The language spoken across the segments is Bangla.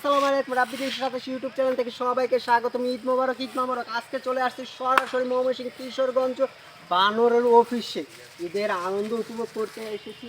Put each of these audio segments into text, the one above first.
আসসালামু আলাইকুম, রাব্বি সাথে ইউটিউব চ্যানেল থেকে সবাইকে স্বাগত ঈদ মোবারক ঈদ মোবারক। আজকে চলে আসছি সরাসরি ময়মনসিংহ কিশোরগঞ্জ বানরের অফিসে ঈদের আনন্দ উপভোগ করতে এসেছি।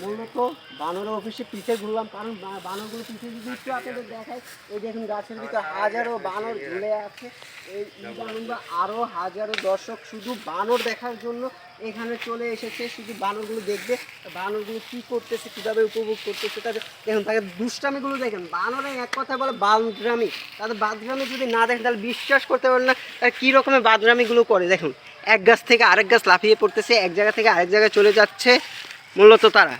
মূলত বানর অফিসে পিঠে ঘুরলাম, কারণ বানরগুলো পিঠে যদি একটু আপনাদের দেখায় এই দেখুন গাছের ভিতরে হাজারো বানর ঝুলে আছে। এই ঈদ আনন্দ আরও হাজারো দর্শক শুধু বানর দেখার জন্য এখানে চলে এসেছে। শুধু বানরগুলো দেখবে, বানরগুলো কী করতেছে, কীভাবে উপভোগ করতেছে তাদের দেখুন, তাদের দুষ্টামিগুলো দেখেন। বানরে এক কথায় বলে বাদরামি তাদের বাদরামি যদি না দেখেন, তাহলে বিশ্বাস করতে পারেন না কী রকমের বাদরামিগুলো করে। দেখুন, এক গাছ থেকে আরেক গাছ লাফিয়ে পড়তেছে, এক জায়গা থেকে আরেক জায়গায় চলে যাচ্ছে। মূলত তারা।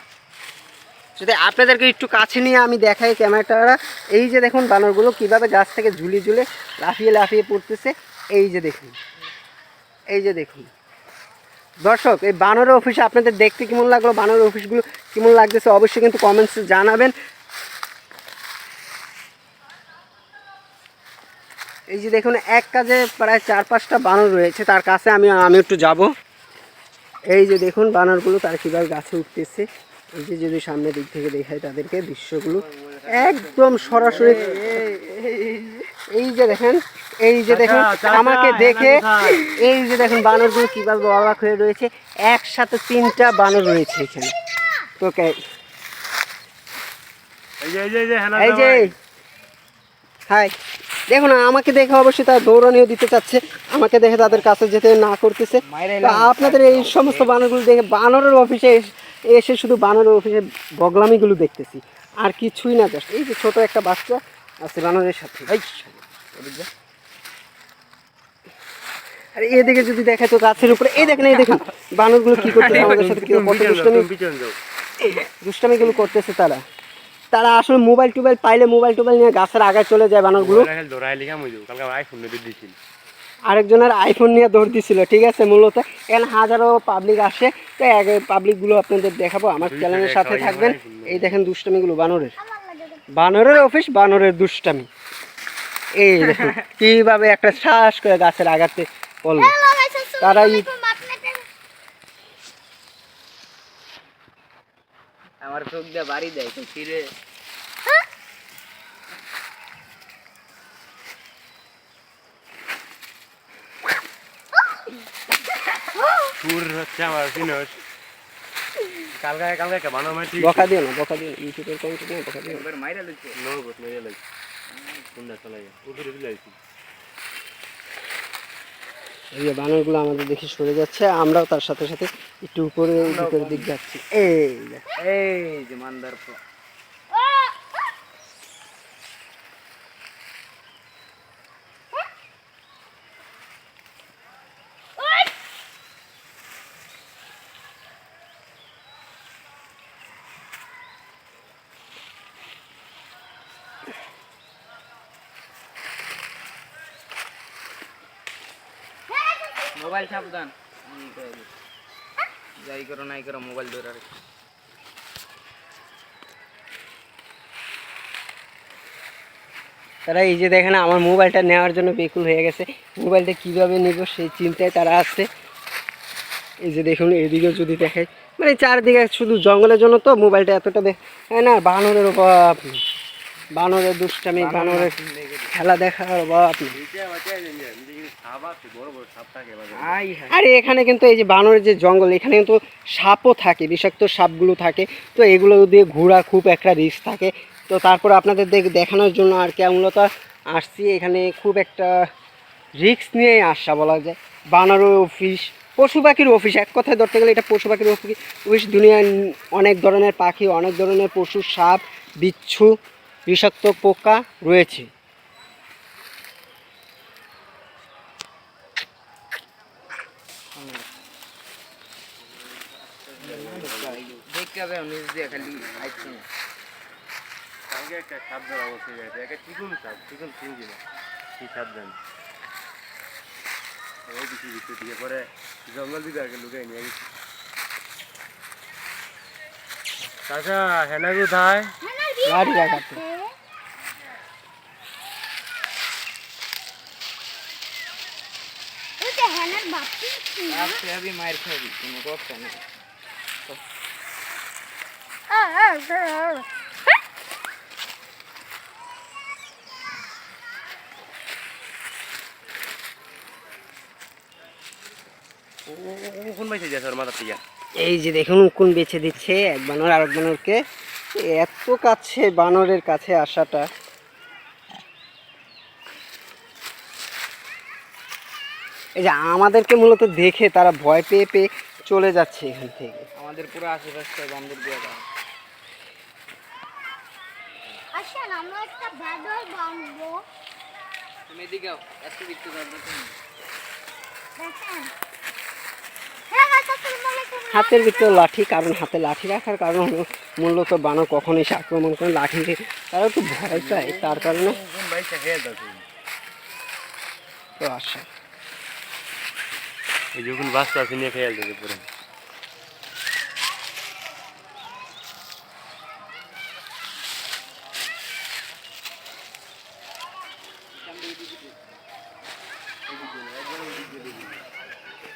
যদি আপনাদেরকে একটু কাছে নিয়ে আমি দেখাই ক্যামেরাটা, এই যে দেখুন বানরগুলো কীভাবে গাছ থেকে ঝুলি ঝুলে লাফিয়ে লাফিয়ে পড়তেছে, এই যে দেখুন, এই যে দেখুন। দর্শক, এই বানরের অফিসে আপনাদের দেখতে কেমন লাগল, বানরের অফিসগুলো কেমন লাগতেছে, অবশ্যই কিন্তু কমেন্টসে জানাবেন। এই যে দেখুন, এক কাজে প্রায় চার পাঁচটা বানর রয়েছে, তার কাছে আমি আমি একটু যাব। এই যে দেখুন বানরগুলো তারা কীভাবে গাছে উঠতেছে। এই যে যদি সামনের দিক থেকে দেখায় তাদেরকে দৃশ্যগুলো একদম সরাসরি এই যে দেখেন এই যে দেখেন আমাকে দেখে এই যে দেখেন বানরগুলো কীভাবে অবাক হয়ে রয়েছে। একসাথে তিনটা বানর রয়েছে এখানে। তো কে- এই যে এই হাই দেখুন আমাকে দেখে অবশ্যই তারা দৌড়ানিও দিতে চাচ্ছে। আমাকে দেখে তাদের কাছে যেতে না করতেছে। আপনাদের এই সমস্ত বানরগুলো দেখে বানরের অফিসে এসে শুধু বানরের অফিসে বগলামিগুলো দেখতেছি। আর কিছুই না জাস্ট এই যে ছোট একটা বাচ্চা আছে বানরের সাথে। এদিক। আর এদিকে যদি দেখে তো গাছের উপরে এই দেখেন এই দেখুন বানরগুলো কি করতেছে আমাদের সাথে কি কত দুষ্টামি দুষ্টামিগুলো করতেছে তারা। তারা আসলে মোবাইল টোবাইল পাইলে মোবাইল টোবাইল নিয়ে গাছের আগায় চলে যায় বানরগুলো। আরেকজনের আইফোন নিয়ে দৌড় দিছিল ঠিক আছে মূলত। এখানে হাজারো পাবলিক আসে তো এক পাবলিকগুলো আপনাদের দেখাবো আমার চ্যানেলের সাথে থাকবেন। এই দেখেন দুষ্টামিগুলো বানরের। বানরের অফিস বানরের দুষ্টামি। এই দেখুন কীভাবে একটা শ্বাস করে গাছের আগাতে বলব তারা আমার চোখ দিয়ে বাড়ি দেয় তো ফিরে সুর হচ্ছে আমার চিনস কালকে কালকে একটা বানো মাটি? বকা দিও না বকা দিও ইউটিউবের কন্টেন্ট না বকা দিও একবার মাইরা লইছে। নো গত মেরে লাগ কোনটা চলে যায় উঠে দিলে আইছি এই যে বানরগুলো আমাদের দেখে সরে যাচ্ছে আমরাও তার সাথে সাথে একটু উপরে উপরের দিক যাচ্ছি। এই এই যে মান্দার মোবাইল সাবধান। যাই করো, নাই করো, মোবাইল ধরে। তারা এই যে দেখেন, আমার মোবাইলটা নেওয়ার জন্য বেকুল হয়ে গেছে মোবাইলটা কীভাবে নিব সেই চিন্তায় তারা আছে এই যে দেখুন, এদিকেও যদি দেখায় মানে চারদিকে শুধু জঙ্গলের জন্য তো মোবাইলটা এতটা দেখ হ্যাঁ না, বানরের অভাব। বানরের দুষ্টামি বানরের খেলা দেখার হায়। আরে এখানে কিন্তু এই যে বানরের যে জঙ্গল এখানে কিন্তু সাপও থাকে বিষাক্ত সাপগুলো থাকে। তো এগুলো দিয়ে ঘোরা খুব একটা রিস্ক থাকে। তো তারপর আপনাদের দেখ দেখানোর জন্য আর কি মূলত আসছি। এখানে খুব একটা রিস্ক নিয়েই আসা বলা যায়। বানরের অফিস পশু পাখির অফিস এক কথায় ধরতে গেলে এটা পশু পাখির অফিস অফিস দুনিয়ায় অনেক ধরনের পাখি অনেক ধরনের পশু সাপ বিচ্ছু বিষাক্ত পোকা রয়েছে। জঙ্গল দিকে আগে লুকাই নিয়ে গেছি। চাচা হেনা কোথায় গাড়ি রাখাতে আমি মায়ের খাবি কোনো কথা নেই এই যে দেখুন কোন বেছে দিচ্ছে এক বানর আরেক বানরকে। এত কাছে বানরের কাছে আসাটা। এই যে আমাদেরকে মূলত দেখে তারা ভয় পেয়ে পেয়ে চলে যাচ্ছে এখান থেকে। আমাদের পুরো আশেপাশটা বান্দর দিয়ে দেওয়া। আমরা একটা ব্যাডল বাঁধবো। তুমি এদিকেও এত বিক্রি করবে তুমি দেখেন হ্যাঁ গাছ আসসালামু আলাইকুম হাতের ভিতরে লাঠি কারণ হাতে লাঠি রাখার কারণ হলো মূলত বানর কখন এসে আক্রমণ করে লাঠি তারা একটু ভয় পায় তার কারণে তো আসে এই যখন বাচ্চা আছে নিয়ে খেয়াল দিকে পুরো।